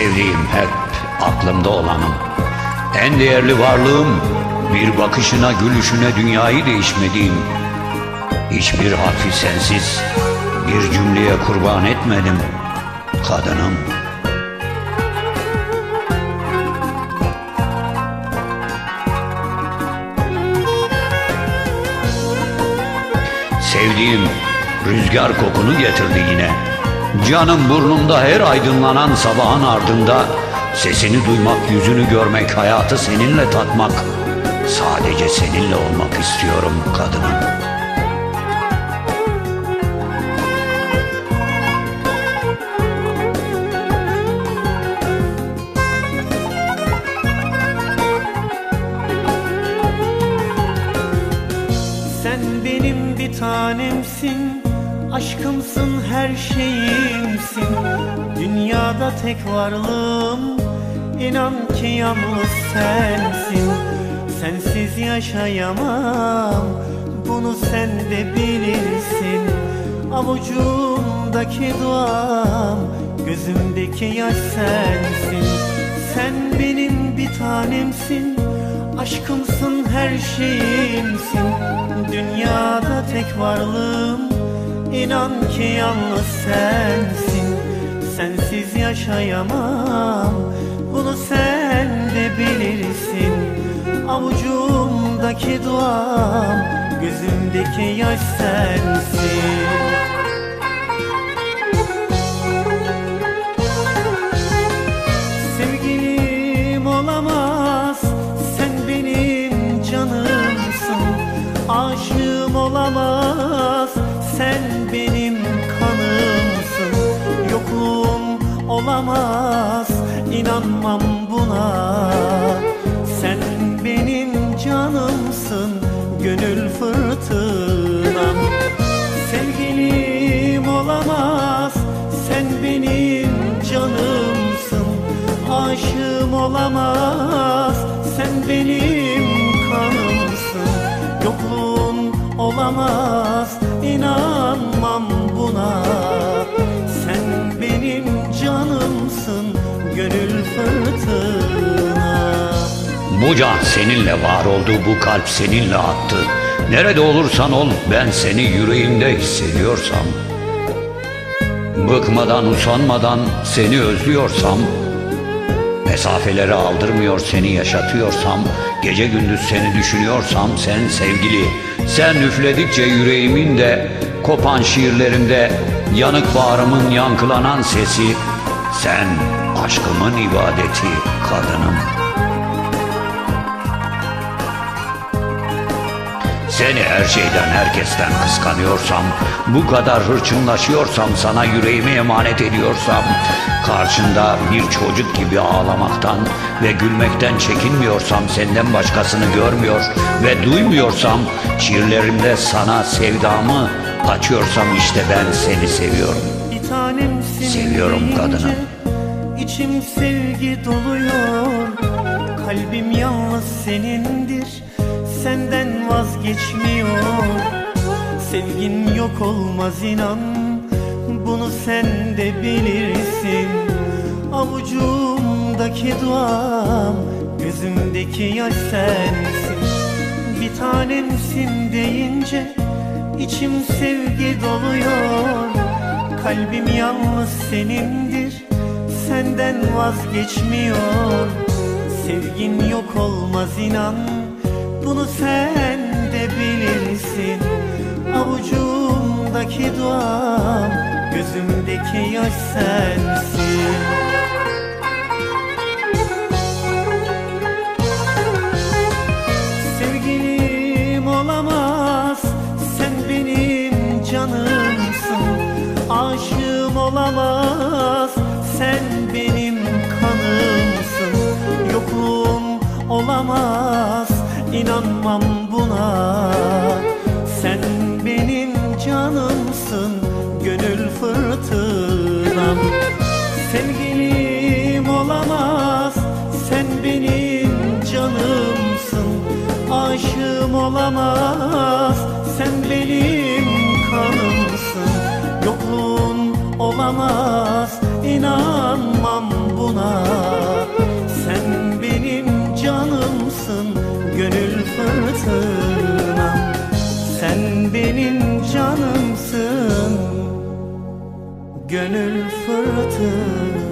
sevdiğim hep aklımda olanım. En değerli varlığım bir bakışına gülüşüne dünyayı değişmediğim. Hiçbir harfi sensiz bir cümleye kurban etmedim kadınım. Sevdiğim rüzgar kokunu getirdi yine. Canım burnumda her aydınlanan sabahın ardında Sesini duymak, yüzünü görmek, hayatı seninle tatmak Sadece seninle olmak istiyorum kadınım Sen benim bir tanemsin Aşkımsın her şeyimsin. Dünyada tek varlığım İnan ki yalnız sensin. Sensiz yaşayamam Bunu sen de bilirsin. Avucumdaki duam Gözümdeki yaş sensin. Sen benim bir tanemsin Aşkımsın her şeyimsin. Dünyada tek varlığım İnan ki yalnız sensin. Sensiz yaşayamam. Bunu sen de bilirsin. Avucumdaki duam Gözümdeki yaş sensin. Sevgilim olamaz Sen benim canımsın. Aşığım olamaz benim kanımsın. Yokluğum olamaz İnanmam buna. Sen benim canımsın Gönül fırtınam. Sevgilim olamaz Sen benim canımsın. Aşığım olamaz Sen benim kanımsın. Yokluğun olamaz İnanmam Bu can seninle var oldu, bu kalp seninle attı. Nerede olursan ol, ben seni yüreğimde hissediyorsam. Bıkmadan, usanmadan seni özlüyorsam, mesafeleri aldırmıyor seni yaşatıyorsam, gece gündüz seni düşünüyorsam, sen sevgili, sen üfledikçe yüreğimin de, kopan şiirlerimde, yanık bağrımın yankılanan sesi, sen aşkımın ibadeti kadınım. Seni her şeyden herkesten kıskanıyorsam, bu kadar hırçınlaşıyorsam, sana yüreğimi emanet ediyorsam, karşında bir çocuk gibi ağlamaktan ve gülmekten çekinmiyorsam, senden başkasını görmüyor ve duymuyorsam, şiirlerimde sana sevdamı açıyorsam işte ben seni seviyorum. Seviyorum kadını. İçim sevgi doluyor Kalbim yalnız senindir Senden vazgeçmiyor. Sevgin yok olmaz inan Bunu sen de bilirsin. Avucumdaki duam Gözümdeki yaş sensin. Bir tanemsin deyince içim sevgi doluyor. Kalbim yalnız senindir Senden vazgeçmiyor. Sevgin yok olmaz inan Bunu sen de bilirsin. Avucumdaki duam Gözümdeki yaş sensin İnanmam buna. Sen benim canımsın Gönül fırtınam. Sevgilim olamaz Sen benim canımsın. Aşığım olamaz Sen benim kanımsın. Yokluğun olamaz İnanmam buna Gönül fırtınası